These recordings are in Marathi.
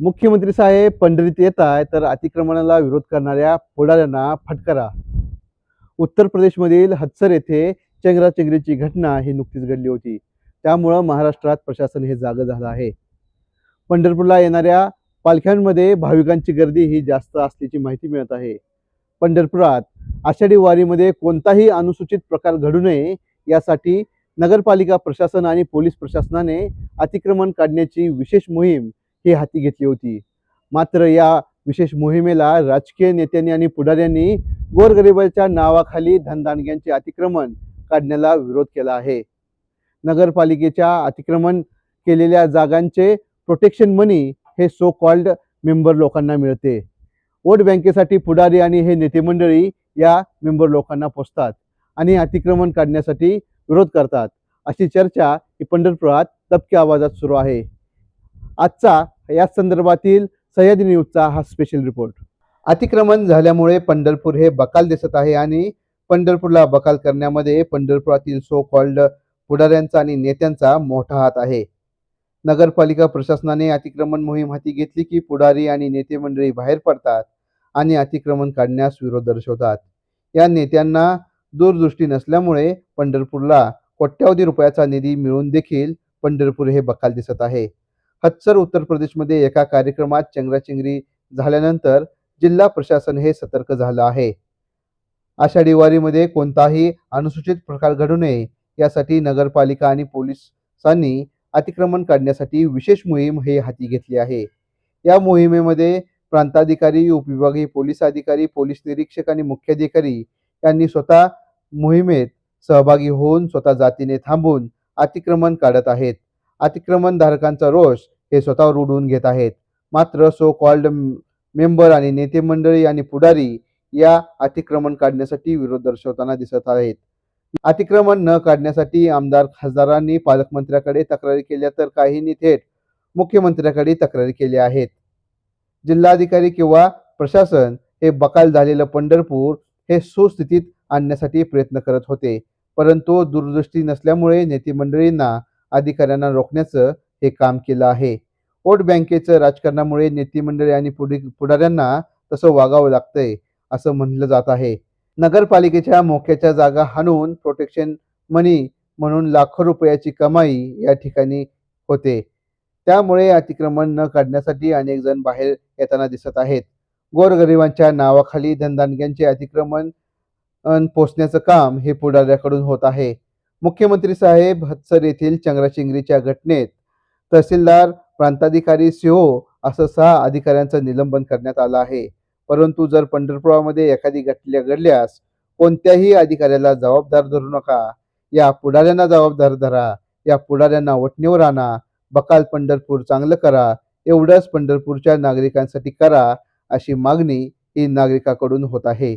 मुख्यमंत्री साहेब पंढरीत येत आहे तर अतिक्रमणाला विरोध करणाऱ्या पुढाऱ्यांना फटकारा. उत्तर प्रदेशमधील हत्सर येथे चेंगराचेंगरीची घटना ही नुकतीच घडली होती. त्यामुळं महाराष्ट्रात प्रशासन हे जागं झालं आहे. पंढरपूरला येणाऱ्या पालख्यांमध्ये भाविकांची गर्दी ही जास्त असल्याची माहिती मिळत आहे. पंढरपुरात आषाढी वारीमध्ये कोणताही अनुसूचित प्रकार घडू नये यासाठी नगरपालिका प्रशासन आणि पोलीस प्रशासनाने अतिक्रमण काढण्याची विशेष मोहीम ही हाती घेतली होती. मात्र या विशेष मोहिमेला राजकीय नेत्यांनी आणि पुढाऱ्यांनी गोरगरिबाच्या नावाखाली धनदानग्यांचे अतिक्रमण काढण्याला विरोध केला आहे. नगरपालिकेच्या अतिक्रमण केलेल्या जागांचे प्रोटेक्शन मनी हे सो कॉल्ड मेंबर लोकांना मिळते. वोट बँकेसाठी पुढारी आणि हे नेते मंडळी या मेंबर लोकांना पोचतात आणि अतिक्रमण काढण्यासाठी विरोध करतात अशी चर्चा ही पंढरपुरात दबक्या आवाजात सुरू आहे. आजचा या संदर्भातील सह्याद्री न्यूजचा हा स्पेशल रिपोर्ट अतिक्रमण झाल्यामुळे पंढरपूर हे बकाल दिसत आहे आणि पंढरपूरला बकाल करण्यामध्ये पंढरपुरातील सो कॉल्ड पुढाऱ्यांचा आणि नेत्यांचा मोठा हात आहे. नगरपालिका प्रशासनाने अतिक्रमण मोहीम हाती घेतली की पुढारी आणि नेते मंडळी बाहेर पडतात आणि अतिक्रमण काढण्यास विरोध दर्शवतात. या नेत्यांना दूरदृष्टी नसल्यामुळे पंढरपूरला कोट्यावधी रुपयाचा निधी मिळून देखील पंढरपूर हे बकाल दिसत आहे. हत्सर उत्तर प्रदेशमध्ये एका कार्यक्रमात चेंगराचेंगरी झाल्यानंतर जिल्हा प्रशासन हे सतर्क झालं आहे. आषाढी वारीमध्ये कोणताही अनुसूचित प्रकार घडू नये यासाठी नगरपालिका आणि पोलिसांनी अतिक्रमण काढण्यासाठी विशेष मोहीम हे हाती घेतली आहे. या मोहिमेमध्ये प्रांताधिकारी उपविभागीय पोलीस अधिकारी पोलीस निरीक्षक आणि मुख्याधिकारी यांनी स्वतः मोहिमेत सहभागी होऊन स्वतः जातीने थांबून अतिक्रमण काढत आहेत. अतिक्रमण धारकांचा रोष हे स्वतःवर उडवून घेत आहेत. मात्र सो कॉल्ड मेंबर आणि नेते मंडळी आणि पुढारी या अतिक्रमण काढण्यासाठी विरोध दर्शवताना दिसत आहेत. अतिक्रमण न काढण्यासाठी आमदार खासदारांनी पालकमंत्र्याकडे तक्रारी केल्या तर काहींनी थेट मुख्यमंत्र्याकडे तक्रारी केल्या आहेत. जिल्हाधिकारी किंवा प्रशासन हे बकाल झालेलं पंढरपूर हे सुस्थितीत आणण्यासाठी प्रयत्न करत होते. परंतु दूरदृष्टी नसल्यामुळे नेते मंडळींना अधिकाऱ्यांना रोखण्याचं हे काम केलं आहे. वोट बँकेचं राजकारणामुळे नेतेमंडळी आणि पुढाऱ्यांना तसं वागावं लागतंय असं म्हणलं जात आहे. नगरपालिकेच्या मोक्याच्या जागा हाणून प्रोटेक्शन मनी म्हणून लाखो रुपयाची कमाई या ठिकाणी होते. त्यामुळे अतिक्रमण न काढण्यासाठी अनेक जण बाहेर येताना दिसत आहेत. गोरगरिबांच्या नावाखाली धनदानग्यांचे अतिक्रमण पोचण्याचं काम हे पुढाऱ्याकडून होत आहे. मुख्यमंत्री साहेब हत्सर येथील चंग्राचिंगरीच्या घटनेत तहसीलदार प्रांताधिकारी सीओ असं सहा अधिकाऱ्यांचं निलंबन करण्यात आलं आहे. परंतु जर पंढरपुरामध्ये एखादी घटना घडल्यास कोणत्याही अधिकाऱ्याला जबाबदार धरू नका. या पुढाऱ्यांना जबाबदार धरा. या पुढाऱ्यांना वटणीवर आणा. बकाल पंढरपूर चांगलं करा. एवढंच पंढरपूरच्या नागरिकांसाठी करा अशी मागणी ही नागरिकाकडून होत आहे.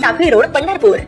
நான் போய் ரோட பண்ணார் போறேன்